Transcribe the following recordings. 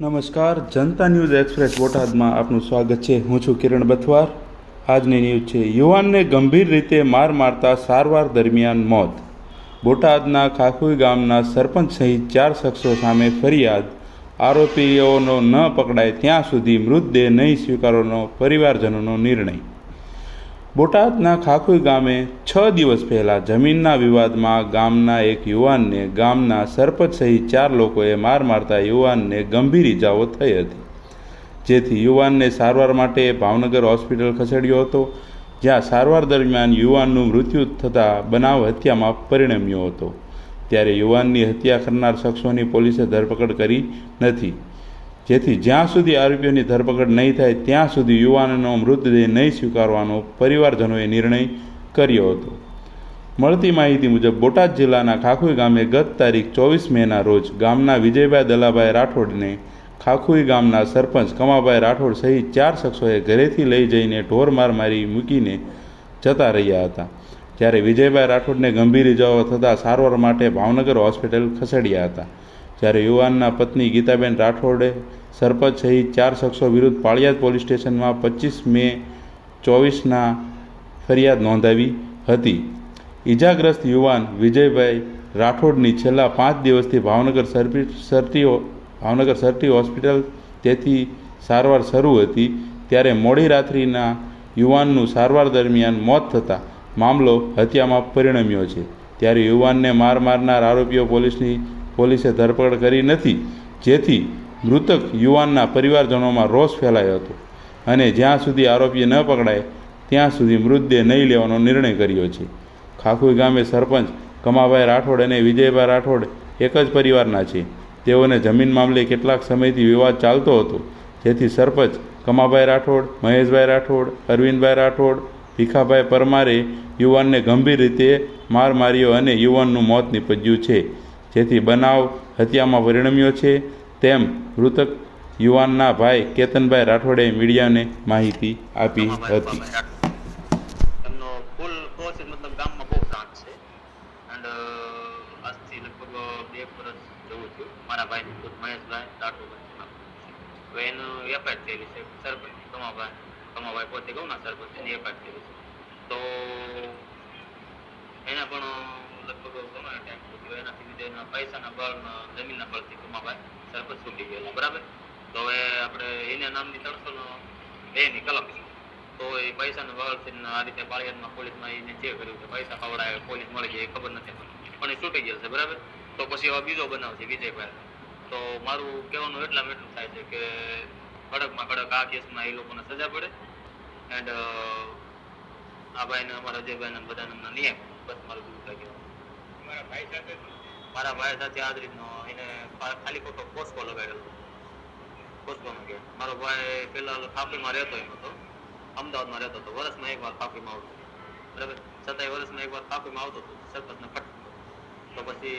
નમસ્કાર, જનતા news express બોટાદમાં આપનું સ્વાગત છે. હું છું કિરણ બથવાર. આજની ન્યૂઝ છે, યુવાનને ગંભીર રીતે માર મારતા સારવાર દરમિયાન મોત. બોટાદના ખાખુઈ ગામના સરપંચ સહિત ચાર શખ્સો સામે ફરિયાદ. આરોપીઓનો ન પકડાય ત્યાં સુધી મૃતદેહ નહીં સ્વીકારવાનો પરિવારજનોનો નિર્ણય. બોટાદના ખાખુઈ ગામે છ દિવસ પહેલાં જમીનના વિવાદમાં ગામના એક યુવાનને ગામના સરપંચ સહિત ચાર લોકોએ માર મારતા યુવાનને ગંભીર ઇજાઓ થઈ હતી. જેથી યુવાનને સારવાર માટે ભાવનગર હોસ્પિટલ ખસેડ્યો હતો, જ્યાં સારવાર દરમિયાન યુવાનનું મૃત્યુ થતાં બનાવ હત્યામાં પરિણમ્યો હતો. ત્યારે યુવાનની હત્યા કરનાર શખ્સોની પોલીસે ધરપકડ કરી નથી. જેથી જ્યાં સુધી આરોપીઓની ધરપકડ નહીં થાય, ત્યાં સુધી યુવાનનો મૃતદેહ નહીં સ્વીકારવાનો પરિવારજનોએ નિર્ણય કર્યો હતો. મળતી માહિતી મુજબ, બોટાદ જિલ્લાના ખાખુઈ ગામે ગત તારીખ ચોવીસ મેના રોજ ગામના વિજયભાઈ દલાભાઈ રાઠોડને ખાખુઈ ગામના સરપંચ કમાભાઈ રાઠોડ સહિત ચાર શખ્સોએ ઘરેથી લઈ જઈને ઢોરમાર મારી મૂકીને જતા રહ્યા હતા. જ્યારે વિજયભાઈ રાઠોડને ગંભીર ઇજાઓ થતાં સારવાર માટે ભાવનગર હોસ્પિટલ ખસેડ્યા હતા. જ્યારે યુવાનના પત્ની ગીતાબેન રાઠોડે સરપંચ સહિત ચાર શખ્સો વિરુદ્ધ પાળિયાદ પોલીસ સ્ટેશનમાં પચીસ મે ચોવીસના ફરિયાદ નોંધાવી હતી. ઈજાગ્રસ્ત યુવાન વિજયભાઈ રાઠોડની છેલ્લા પાંચ દિવસથી Bhavnagar સરપી Sir T Bhavnagar Sir T hospital તેથી સારવાર શરૂ હતી. ત્યારે મોડી રાત્રિના યુવાનનું સારવાર દરમિયાન મોત થતાં મામલો હત્યામાં પરિણમ્યો છે. ત્યારે યુવાનને માર મારનાર આરોપીઓ પોલીસની પોલીસે ધરપકડ કરી નથી, જેથી મૃતક યુવાનના પરિવારજનોમાં રોષ ફેલાયો હતો અને જ્યાં સુધી આરોપી ન પકડાય, ત્યાં સુધી મૃતદેહ નહીં લેવાનો નિર્ણય કર્યો છે. ખાખુઈ ગામે સરપંચ કમાભાઈ રાઠોડ અને વિજયભાઈ રાઠોડ એક જ પરિવારના છે. તેઓને જમીન મામલે કેટલાક સમયથી વિવાદ ચાલતો હતો, જેથી સરપંચ કમાભાઈ રાઠોડ, મહેશભાઈ રાઠોડ, અરવિંદભાઈ રાઠોડ, ભીખાભાઈ પરમારે યુવાનને ગંભીર રીતે માર માર્યો અને યુવાનનું મોત નીપજ્યું છે. જેથી બનાવ હત્યામાં પરિણમ્યો છે. તેમ મૃતક યુવાનના ભાઈ કેતનભાઈ રાઠોડે મીડિયાને માહિતી આપી હતી. મારા ભાઈ મહેશભાઈ રાઠોડભાઈ હવે એનું એફઆઈઆર થયેલી છે. સરપંચ કમાભાઈ કમાભાઈ પોતે કહું ના સરપંચ એની એફઆઈઆર થયેલી તો એના પણ મળી એ ખબર નથી પણ એ છૂટી ગયેલ છે, બરાબર? તો પછી હવે બીજો બનાવ છે, વિજયભાઈ. તો મારું કહેવાનું એટલા એટલું થાય છે કે કડકમાં કડક આ કેસમાં એ લોકોને સજા પડે. એન્ડ આ ભાઈને અમારા અજયભાઈને બધાને ન્યાય બસ મારું બીજું કહેવાનું. મારા ભાઈ સાથે મારા ભાઈ સાથે આ રીતનો એને ખાલી ખોટો પોસ્કો લગાડેલો. પોસ્કોમાં કે. મારો ભાઈ પેલા થાપીમાં રહેતો એમ હતો. અમદાવાદમાં રહેતો હતો વર્ષમાં એકવાર થાપીમાં આવતો. બરાબર? છતાંય વર્ષમાં એકવાર થાપીમાં આવતો હતો સરપંચને ફટ તો પછી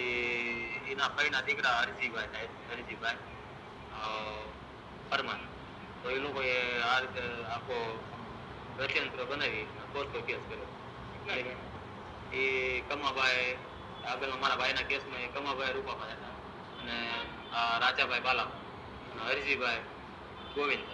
એના ભાઈના દીકરા હરજીભાઈ થાય હરજીભાઈ અ, તો એ લોકોએ આ રીતે આખો રચયંત્ર બનાવી પોસ્કો કેસ કર્યો. એ કમાભાઈ આગળના મારા ભાઈના કેસમાં એ કમાભાઈ રૂપાભાઈ અને રાજાભાઈ બાલા હરજીભાઈ ગોવિંદ.